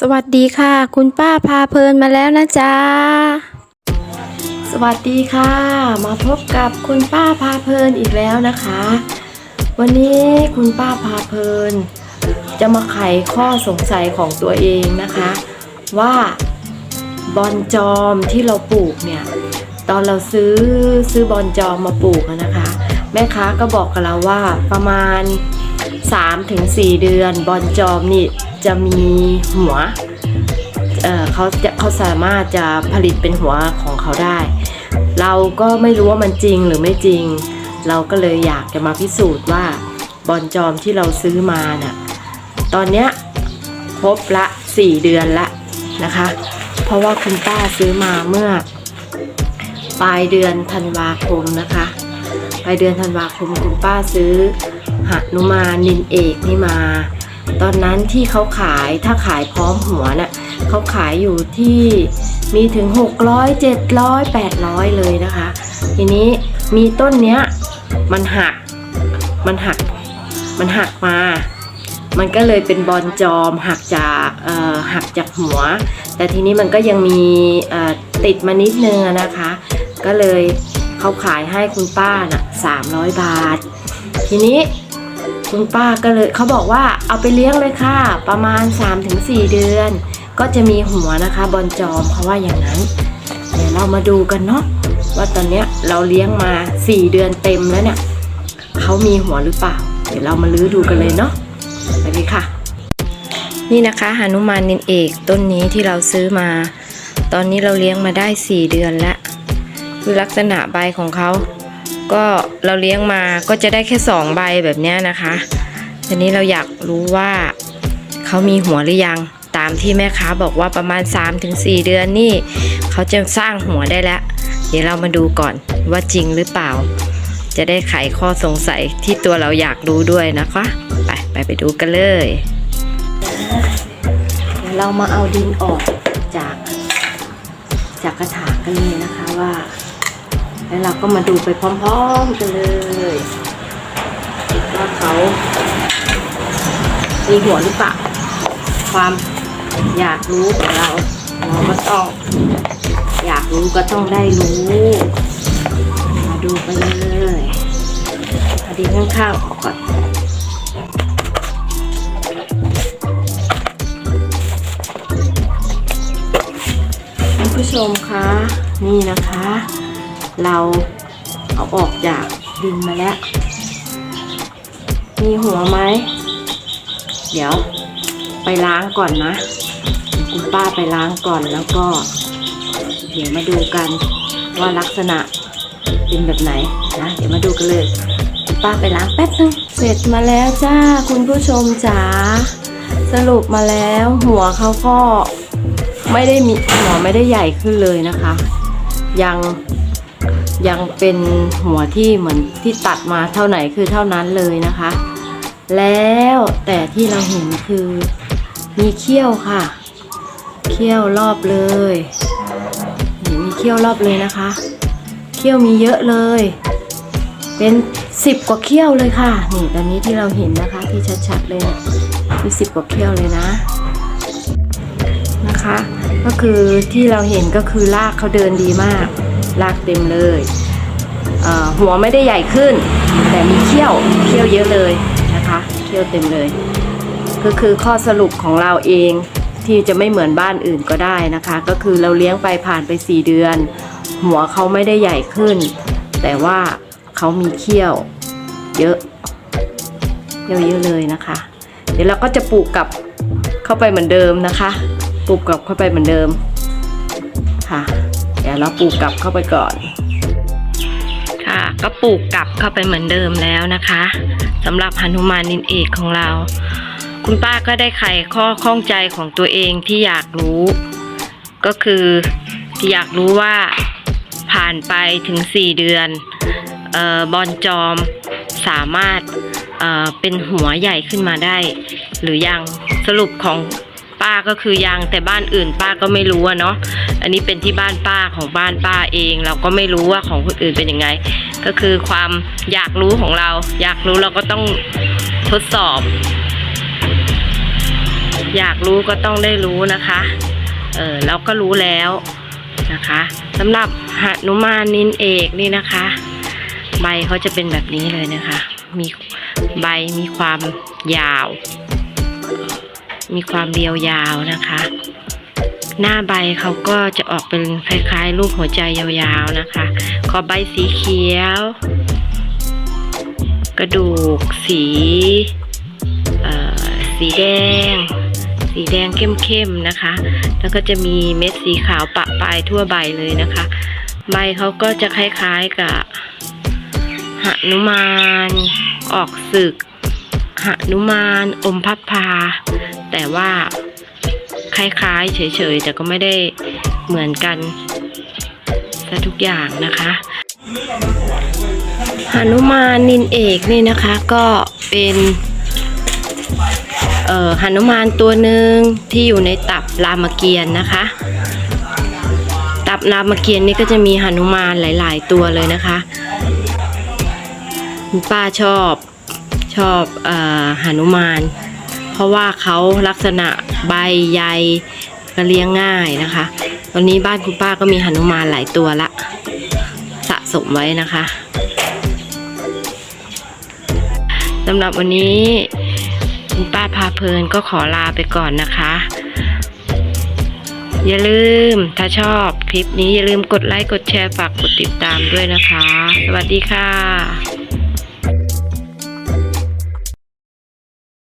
สวัสดีค่ะ คุณป้าพาเพลินมาแล้วนะจ๊ะ สวัสดีค่ะ มาพบกับคุณป้าพาเพลินอีกแล้วนะคะ วันนี้คุณป้าพาเพลิน จะมาไขข้อสงสัยของตัวเองนะคะ ว่าบอนจอมที่เราปลูกเนี่ย ตอนเราซื้อซื้อบอนจอมมาปลูกนะคะ แม่ค้าก็บอกกับเราว่าประมาณ 3-4 เดือนบอนจอมนี่ จะมีหัวเเขาจะเขาสามารถจะผลิตเป็นหัวของเขาได้ เราก็ไม่รู้ว่ามันจริงหรือไม่จริง เราก็เลยอยากจะมาพิสูจน์ว่าบอนจอมที่เราซื้อมาน่ะตอนเนี้ยครบละ 4 เดือนละนะคะ เพราะว่าคุณป้าซื้อมาเมื่อ ปลายเดือนธันวาคมนะคะปลายเดือนธันวาคมคุณป้าซื้อหนุมานินเอกนี่มา ตอนนั้นที่เขาขายถ้าขายพร้อมหัวน่ะเขาขายอยู่ที่มีถึง 600 700 800 เลยนะคะ ทีนี้มีต้นเนี้ยมันหักมันหักมันหักมา มันก็เลยเป็นบอลจอมหักจากเอ่อหักจากหัว แต่ทีนี้มันก็ยังมีเอ่อติดมานิดนึงอนะคะ ก็เลยเขาขายให้คุณป้าน่ะ300 บาท ทีนี้ คุณป้าก็เลยเขาบอกว่าเอาไปเลี้ยงเลยค่ะ ประมาณ 3-4 เดือน ก็จะมีหัวนะคะบอลจอมเขาว่าอย่างนั้น เดี๋ยวเรามาดูกันเนาะว่าตอนเนี้ยเราเลี้ยงมา 4 เดือนเต็มแล้วเนี่ยเขามีหัวหรือเปล่า เดี๋ยวเรามาลื้อดูกันเลยเนาะไปเลยค่ะ นี่นะคะหนุมานนินเอกต้นนี้ที่เราซื้อมา ตอนนี้เราเลี้ยงมาได้ 4 เดือนแล้วคือลักษณะใบของเขา ก็เราเลี้ยงมาก็จะได้แค่2ใบแบบนี้นะคะทีนี้เราอยากรู้ว่าเขามีหัวหรือยังตามที่แม่ค้าบอกว่าประมาณ 3-4 เดือนนี่เขาจะสร้างหัวได้แล้ว เดี๋ยวเรามาดูก่อนว่าจริงหรือเปล่า จะได้ไขข้อสงสัยที่ตัวเราอยากรู้ด้วยนะคะ ไปไปไปดูกันเลยเดี๋ยวเรามาเอาดินออกจากจากกระถางกันเลยนะคะว่า แล้วเราก็มาดูไปพร้อมๆกันเลยว่าเขามีหัวหรือเปล่าความอยากรู้ของเราเราก็ต้อง อยากรู้ก็ต้องได้รู้ มาดูกันเลยเอดินข้างๆออกก่อนคุณผู้ชมคะนี่นะคะ เราเอาออกจากดินมาแล้ว มีหัวไหม เดี๋ยวไปล้างก่อนนะ คุณป้าไปล้างก่อนแล้วก็ เดี๋ยวมาดูกันว่าลักษณะเป็นแบบไหนนะ เดี๋ยวมาดูกันเลย คุณป้าไปล้างแป๊บนึง เสร็จมาแล้วจ้าคุณผู้ชมจ๋า สรุปมาแล้วหัวเขาก็ไม่ได้มีหัวไม่ได้ใหญ่ขึ้นเลยนะคะ ยัง ยังเป็นหัวที่เหมือนที่ตัดมาเท่าไหนคือเท่านั้นเลยนะคะ แล้วแต่ที่เราเห็นคือมีเขี้ยวค่ะ เขี้ยวรอบเลยเห็นมีเขี้ยวรอบเลยนะคะ เขี้ยวมีเยอะเลย เป็นสิบกว่าเขี้ยวเลยค่ะ นี่ตอนนี้ที่เราเห็นนะคะที่ชัดๆเลยนี่ยมีสิบกว่าเขี้ยวเลยนะนะคะ ก็คือที่เราเห็นก็คือรากเขาเดินดีมาก รากเต็มเลยเหัวไม่ได้ใหญ่ขึ้น แต่มีเขี้ยวเขี้ยวเยอะเลยนะคะเขี้ยวเต็มเลย ก็คือข้อสรุปของเราเองที่จะไม่เหมือนบ้านอื่นก็ได้นะคะ ก็คือเราเลี้ยงไปผ่านไป 4 เดือน หัวเขาไม่ได้ใหญ่ขึ้น แต่ว่าเขามีเขี้ยวเยอะเขี้ยวเยอะเลยนะคะ เดี๋ยวเราก็จะปลูกกลับเข้าไปเหมือนเดิมนะคะ ปลูกกลับเข้าไปเหมือนเดิมค่ะ ดี๋ยวเราปลูกกลับเข้าไปก่อน ค่ะ ก็ปลูกกลับเข้าไปเหมือนเดิมแล้วนะคะสำหรับหนุมานนินเอกของเรา คุณป้าก็ได้ไขข้อข้องใจของตัวเองที่อยากรู้ ก็คืออยากรู้ว่าผ่านไปถึง 4 เดือนออบอลจอมสามารถเเป็นหัวใหญ่ขึ้นมาได้ หรือยังสรุปของ ป้าก็คือยังแต่บ้านอื่นป้าก็ไม่รู้อะเนาะอันนี้เป็นที่บ้านป้าของบ้านป้าเอง เราก็ไม่รู้ว่าของคนอื่นเป็นยังไง ก็คือความอยากรู้ของเรา อยากรู้เราก็ต้องทดสอบ อยากรู้ก็ต้องได้รู้นะคะเออเราก็รู้แล้วนะคะสำหรับหนุมานนินเอกนี่นะคะ ใบเขาจะเป็นแบบนี้เลยนะคะ มีใบมีความยาว มีความเรียวยาวนะคะ หน้าใบเขาก็จะออกเป็นคล้ายๆ รูปหัวใจยาวๆนะคะ ขอบใบสีเขียว กระดูกสีเอ่อสีแดง สีแดงเข้มๆนะคะ แล้วก็จะมีเม็ดสีขาวปะปลายทั่วใบเลยนะคะ ใบเขาก็จะคล้ายๆกับหนุมาน ออกศึก หนุมานอมพับพา แต่ว่าคล้ายๆ เฉยๆ แต่ก็ไม่ได้เหมือนกันซะทุกอย่างนะคะหนุมานนินเอกนี่นะคะก็เป็นเอ่อหนุมานตัวหนึ่งที่อยู่ในตับรามเกียรติ์นะคะ ตับรามเกียรติ์นี่ก็จะมีหนุมานหลาย ๆ ตัวเลยนะคะป้าชอบ ชอบเอ่นุมาน เพราะว่าเขาลักษณะใบใยก็เลี้ยงง่ายนะคะ ตอนนี้บ้านคุณป้าก็มีหนุมานหลายตัวละ สะสมไว้นะคะสำหรับวันนี้คุณป้าพาเพลินก็ขอลาไปก่อนนะคะ อย่าลืมถ้าชอบคลิปนี้อย่าลืมกดไลค์ กดแชร์ ฝากกดติดตามด้วยนะคะ สวัสดีค่ะ